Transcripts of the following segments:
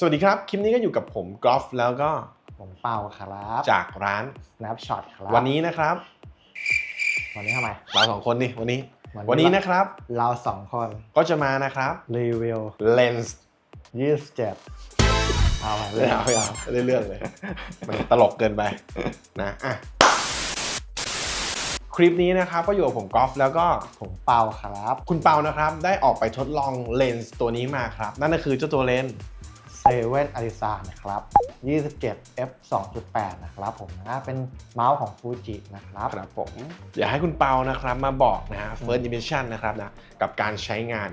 สวัสดีครับ คลิปนี้ก็อยู่กับผมกอล์ฟแล้วก็ผมเป่าครับจากร้าน Snapshot ครับวันนี้นะครับ วันนี้ทำไมเราสองคนนี่วันนี้ วันนี้นะครับ เราสองคนก็จะมานะครับรีวิว Lens 27เอาไปเลเรื่ยองเอาเรื่องเลยมันตลกเกินไปนะอะคลิปนี้นะครับก็อยู่กับผมกอล์ฟแล้วก็ผมเป่าครับ คุณเปานะครับ ได้ออกไปทดลองเลนส์ตัวนี้มาครับ นั่นก็คือเจ้าตัวเลนส์ เซเว่นอาริซานะครับ 27 f 2.8 นะครับผมนะเป็นเมาส์ของฟูจินะครับครับผมอยากให้คุณเปานะครับมาบอกนะฮะ first impression นะครับนะกับการใช้งาน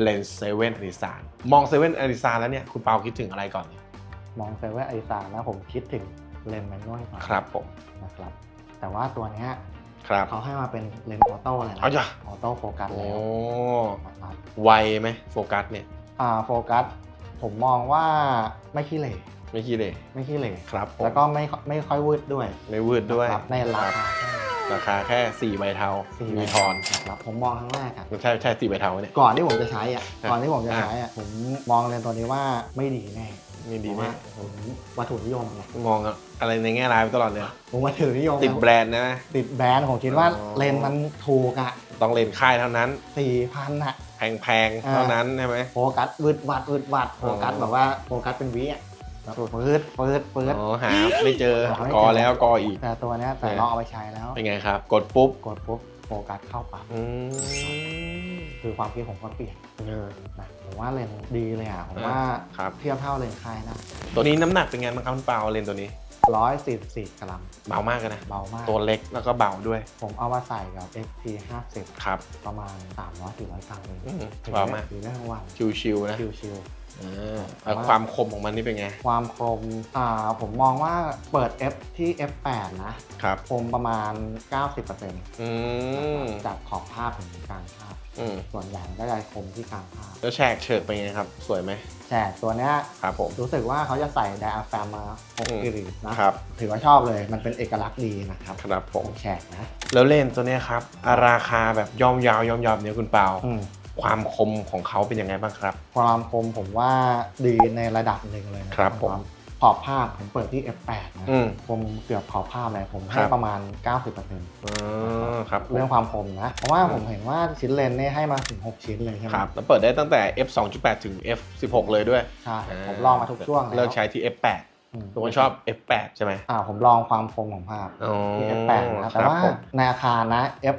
เลนส์เซเว่นอริซานมองเซเว่นอริซานแล้วเนี่ยคุณเปาคิดถึงอะไรก่อนเนี่ยมองเซเว่นอาริซานะผมคิดถึงเลนส์แมนนวลก่อนครับผมนะครับ แต่ว่าตัวเนี้ยครับเขาให้มาเป็นเลนส์ออโต้เลยนะเอาจ้ะออโต้โฟกัสโอ้แล้วนะครับไวไหมโฟกัสเนี่ยอ่าโฟกัส ผมมองว่าไม่ขี้เหร่ไม่ขี้เลยไม่ขี้เหร่ครับผมแล้วก็ไม่ไม่ค่อยวืดด้วยไม่วืดด้วย นะครับในราคาแค่ ราคาแค่ 4 ใบเทาสี่มีทอนนะครับผมมองครั้งแรกอะใช่ใช่สี่ใบเทาเนี่ย ก่อนที่ผมจะใช้อะอะ ก่อนที่ผมจะใช้อะผมมองเลนส์ตัวนี้ว่าไม่ดีแน่นี่ดีเพไหมราะว่าผมวัตถุนิยมไงมองอะไรในแง่ร้ายไปตลอดเลยผมวัตถุนิยมติดแบรนด์นะ ติดแบรนด์ผมคิดว่าอ๋อ เลนส์มันถูกอะต้องเลนค่ายเท่านั้น สี่พันอะ แพงๆเท่านั้นใช่ไหมโฟกัสวืดวัดวืดวัดโฟกัสอ๋อแบบว่าโฟกัสเป็นวิอะแบบฟืดฟืดฟืดอ๋อหาไม่เจอหาไม่เจอกอแล้วกออีกแต่ตัวเนี้ยแต่เออลองเอาไปใช้แล้วเป็นไงครับ กดปุ๊บกดปุ๊บโฟกัสเข้าปั๊บอืมคือความคิดผมก็เปลี่ยนนะผมว่าเลนส์ดีเลยอะผมว่าครับเทียบเท่าเลนส์ค่ายได้ตัวนี้น้ำหนักเป็นไงบ้างครับคุณเปาเลนตัวนี้ ร้อยสี่สี่กรัม เบามากเลยนะ เบามาก ตัวเล็กแล้วก็เบาด้วย ผมเอามาใส่กับ XT 50ครับ ประมาณ 300 400 กรัมเองอืมถือเบาได้มากถือได้ทั้งวันชิวๆนะชิว อ่าแล้วความคมของมันนี่เป็นไงๆความคมอ่าผมมองว่าเปิด F ที่ F8 นะครับ คมประมาณ 90%อืมจากขอบภาพถึงกลางภาพ อืมส่วนใหญ่ก็จะคมที่กลางภาพ แล้วแฉกเฉิกเป็นไงครับ สวยไหมแต่ตัวเนี้ยครับผม รู้สึกว่าเขาจะใส่ไดอะแฟมมาอืม 6กิรินะครับ ถือว่าชอบเลยมันเป็นเอกลักษณ์ดีนะครับครับผมของแขกนะ แล้วเลนส์ตัวเนี้ยครับอ่าราคาแบบย่อมยาวยอมยาวเนี่ยคุณเปา อืม ความคมของเขาเป็นยังไงบ้างครับ ความคมผมว่าดีในระดับหนึ่งเลยนะครับผมขอบภาพผมเปิดที่ F8 นะอืมคมเกือบขอบภาพเลยผมคให้รับประมาณ 90%เอ๋อครับผมรื่องความคมนะ เพราะว่าอืมผมเห็นว่าชิ้นเลนส์เนี่ยให้มาถึง 6 ชิ้นเลยใช่ไหมครับแล้วเปิดได้ตั้งแต่ f 2.8 ถึง f 16 เลยด้วย ใช่ ผมลองมาทุกช่วงแล้วเลิกใช้ที่ f 8อืม ทุกคนชอบ f 8 ใช่ไหมอ่าผมลองความคมของภาพอ๋อที่ F8 นะแต่ว่าครับผมในอาคารนะ F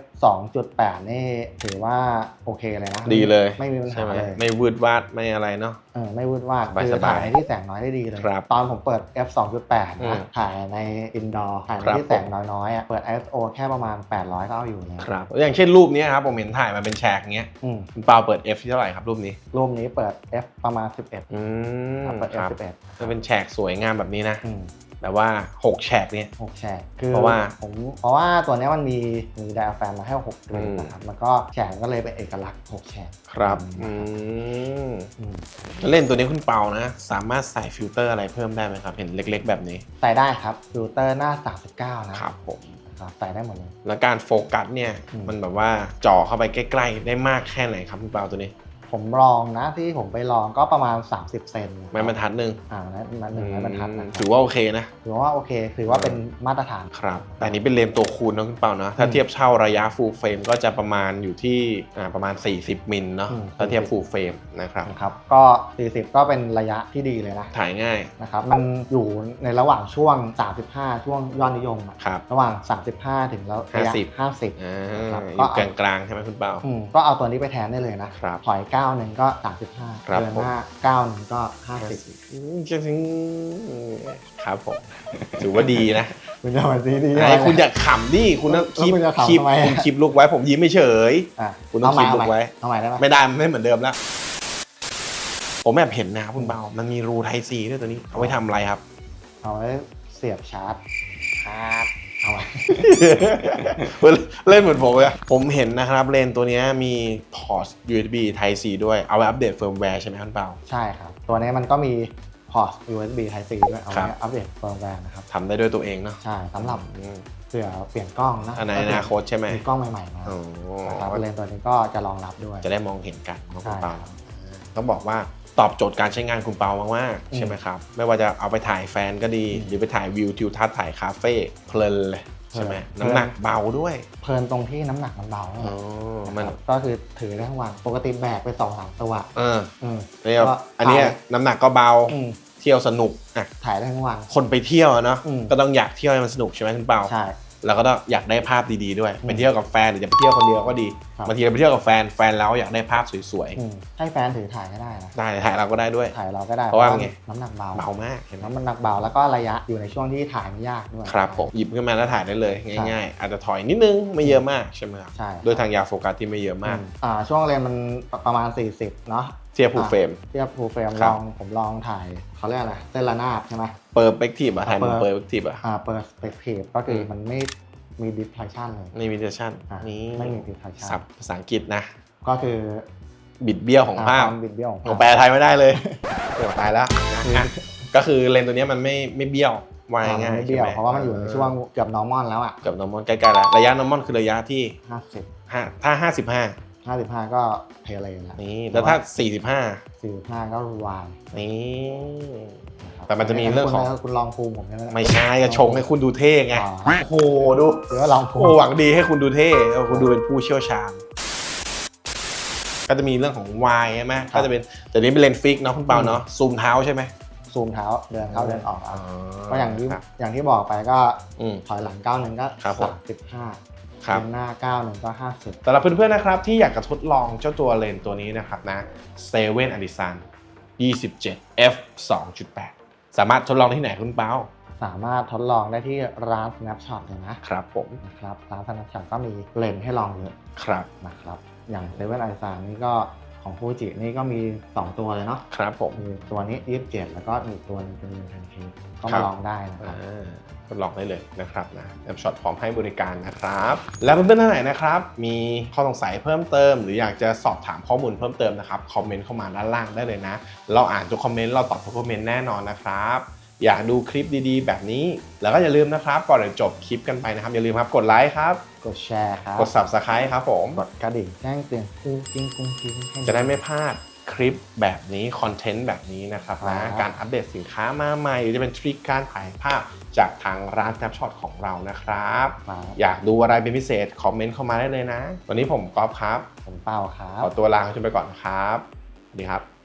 2.8 นี่ถือว่าโอเคเลยนะดีเลยไม่มีปัญใช่หาไหมเลยไม่วืดวาดไม่อะไรเนาะเออไม่วุ่นวายสบายๆคือถ่ายในที่แสงน้อยได้ดีเลยครับตอนผมเปิด f 2.8อืนะมถ่ายในอินดอร์ถ่ายในครับที่แสงน้อยๆอะเปิด ISO แค่ประมาณ 800 ก็เอาอยู่แล้วครับอย่างเช่นรูปเนี้ยครับผมเห็นถ่ายมาเป็นแฉกเงี้ยอืมคุณเปาเปิด f ที่เท่าไหร่ครับรูปนี้ รูปนี้เปิด f ประมาณ 11อืมครับเปิด f ครับ11จะเป็นแฉกสวยงามแบบนี้นะ อืมแต่ว่า 6 แฉกเนี่ย หกแฉกคือเพราะว่าผมเพราะว่าตัวเนี้ยมันมีมีไดอะแฟมมาให้6เกรดอืม นะครับมันก็แฉกก็เลยเป็นเอกลักษณ์6แฉกครับอืมอืมแล้วเล่นตัวนี้คุณเปานะ สามารถใส่ฟิลเตอร์อะไรเพิ่มได้ไหมครับ เห็นเล็ก ๆ แบบนี้ใส่ได้ครับฟิลเตอร์หน้า 39 นะครับผมนะครับใส่ได้หมดเลย แล้วการโฟกัสเนี่ย อืม มันแบบว่าจ่อเข้าไปใกล้ ๆ ได้มากแค่ไหนครับคุณเปาตัวนี้ ผมลองนะที่ผมไปลองก็ประมาณ 30 เซนนะครับไม้บรรทัดหนึ่งอ่านะหนึ่งไม้บรรทัดนะคถืรับอว่าโอเคนะถือว่าโอเค ถือว่าเป็นมาตรฐานครับแต่อันนี้เป็นเลนส์ตัวคูณเนอะคุณเปาเนาะถ้าอืมเทียบเช่าระยะฟูลเฟรมก็จะประมาณอยู่ที่อ่าประมาณ 40 มิลเนาะอืมถ้าเทียบฟูลเฟรมนะครับนะครับก็ 40 ก็เป็นระยะที่ดีเลยนะถ่ายง่ายนะครับมันอยู่ในระหว่างช่วง 35 ช่วงยอดนิยมอะครับระหว่าง 35 ถึงแล้วระยะ50 50อ่าครับอก็ยู่เอากลางๆใช่ไหมคุณเปาอืมก็เอาตัวนี้ไปแทนได้เลยนะครับถอยก้าวหนึ่งก็35ครับเดินหน้าก้าวหนึ่งก็50อืมจริงๆครับผมถือว่าดีนะคุณจะมาซีดีไหนคุณอยากขำดิคุณต้องแล้วคลิปคุณจะขำคลิปทำไมอะ คุณคลิปลุกไว้ ผมยิ้มไม่เฉย อะคุณต้องเาใหม่คิดลูกไว้ เอาใหม่ได้ไหมไม่ได้มันไม่เหมือนเดิมแล้ว ผมแอบเห็นนะครับคุณเบา มันมีรูไทซีด้วยตัวนี้ เอาไว้ทำอะไรครับ เอาไว้เสียบชาร์จครับ เอาไว้ เล่นเหมือนผมเลยอะผมเห็นนะครับเลนส์ตัวเนี้ยมีพอร์ต USB Type C ด้วยเอาไว้อัปเดตเฟิร์มแวร์ใช่ไหมคุณเปา ใช่ครับ ตัวนี้มันก็มีพอร์ต USB Type C ด้วยเอาครัไว้บ อัปเดตเฟิร์มแวร์นะครับ ทำได้ด้วยตัวเองเนาะใช่สำหรับอืมเผื่อเปลี่ยนกล้องนะอันในอนาคตใช่ไหมมีกล้องใหม่ๆมาโอ้นะครับเลนส์ตัวนี้ก็จะรองรับด้วยจะได้มองเห็นกันว่าคุณเปาใช่ครับต้องบอกว่า ตอบโจทย์การใช้งานคุณเปามากๆใช่ไหมครับ ไม่ว่าจะเอาไปถ่ายแฟนก็ดี หรือไปถ่ายวิวทิวทัศน์ถ่ายคาเฟ่เพลินเลยใช่ไหมเพลินน้ำหนักเบาด้วย เพลินตรงที่น้ำหนักมันเบาอ๋อมันนะครับก็คือถือได้ทั้งวันปกติแบกไปสองสามตัวเอออืมเรียกก็อันเนี้ยถ่ายน้ำหนักก็เบาอืมเที่ยวสนุกอะถ่ายได้ทั้งวันคนไปเที่ยวอะเนาะอืมก็ต้องอยากเที่ยวให้มันสนุกใช่ไหมคุณเปาใช่ แล้วก็ต้องอยากได้ภาพดีๆด้วยอืมไปเที่ยวกับแฟนหรือจะไปเที่ยวคนเดียวก็ดีครับบางทีเราไปเที่ยวกับแฟนแฟนเราอยากได้ภาพสวยอืมให้แฟนถือถ่ายก็ได้นะๆได้ถ่ายเราก็ได้ด้วยถ่ายเราก็ได้เพราะว่าไงน้ำหนักเบาเบามากเห็นไหมน้ำหนักเบาแล้วก็ระยะอยู่ในช่วงที่ถ่ายไม่ยากด้วยครับผมหยิบขึ้นมาแล้วถ่ายได้เลยง่าย ๆ อาจจะถอยนิดนึงไม่เยอะมากใช่ไหมครับใช่ด้วยทางยาโฟกัสที่ไม่เยอะมากอือ่าช่วงเลนส์มันประมาณ 40เนาะ เทียบฟูลเฟรมเทียบฟูลเฟรมครัลบองผมลองถ่ายเขาเรียกอะไรเส้นระนาบใช่ไหมเปอร์เปกทีฟอะถ่ายมุมเปอร์เปกทีฟอะอ่าเปอร์สเปกทีฟก็คืออมมันไม่มีดิสพ a ชันเลยในวิดีโอชั่นอะนี่ไม่มี distortion ศัพท์ภาษาอังกฤษนะ ก็คือบิดเบี้ยวของภาพความบิดเบี้ยวของผมภาพแปลไทยไม่ได้เลยโอ้ตายแล้วนะอะก็คือเลนส์ตัวเนี้ยมันไม่ไม่เบี้ยววายอ่าง่ายไม่ใช่เบี้ยวไหมเพราะว่ามันอยู่ในช่วงเกือบ normal แล้วอะเกับนอร์มอนใกล้ๆแล้วระยะนอร์มอนคือระยะที่50ห้าถ้า 55 55 ก็เทเลนแล้วนี่แล้วถ้า 45ก็วาย45นี่นะครับแต่มันจะมีเรื่องของ คุณคุณลองภูมิผมใช่ไหมไม่ใช่จะชงให้คุณดูเท่ไงอ๋อ โอ้โหดูหรือว่าลองภูโอ้มิหวังดีให้คุณดูเท่เอาคุณดูเป็นผู้เชี่ยวชาญ ก็จะมีเรื่องของวายใช่ไหมก็จะเป็นแต่นี้เป็นเลนส์ฟิกเนาะคุณเปาเนาะซูมเท้าใช่ไหมซูมเท้าเดินเข้าเดินออกอ๋อเอาก็อย่างที่ครับอย่างที่บอกไปก็อืม ถอยหลังก้าวหนึ่งก็ครับผมสามสิบห้า ครับเดินหน้าก้าวหนึ่งก็ห้าสิบสำหรับเพื่อนๆนะครับที่อยากจะทดลองเจ้าตัวเลนส์ตัวนี้นะครับนะ s e v e n a d i s a n 27 f 2.8 สามารถทดลองที่ไหนคุณเปาสามารถทดลองได้ที่ร้าน Snapshot เลยนะครับผมนะครับร้าน Snapshot ก็มีเลนส์ให้ลองเยอะครับนะครับอย่างเซเว่นไอซานี่ก็ของฟูจินี่ก็มี 2 ตัวเลยเนาะครับผมมีตัวนี้ 27 แล้วก็อีกตัวหนึงเป็น1 0 0 0ก็ครัมาบลองได้นะครับอ่า ทดลองได้เลยนะครับนะแอปช็อตพร้อมให้บริการนะครับ แล้วเพื่อนๆท่านไหนนะครับ มีข้อสงสัยเพิ่มเติม หรืออยากจะสอบถามข้อมูลเพิ่มเติมนะครับคอมเมนต์เข้ามาด้านล่างได้เลยนะ เราอ่านทุกคอมเมนต์เราตอบทุกคอมเมนต์แน่นอนนะครับอยากดูคลิปดีๆ แบบนี้ แล้วก็อย่าลืมนะครับก่อนจะจบคลิปกันไปนะครับ อย่าลืมครับกดไลค์ครับ กดแชร์ครับ กด subscribe ครับผม กดกระดิ่งแจ้งเตือนกุ้งกิ้งกุ้งกิ้งให้จะได้ไม่พลาด คลิปแบบนี้คอนเทนต์แบบนี้นะครับครันะบการอัปเดตสินค้ามาใหม่หรือจะเป็นทริคการถ่ายภาพจากทางร้าน Snapshot ของเรานะครับครับ อยากดูอะไรเป็นพิเศษ คอมเมนต์เข้ามาได้เลยนะ วันนี้ผมก๊อฟครับ ผมเป้าครัขอบตัวลาคุณไปก่อนนะครับสวัสดีครับ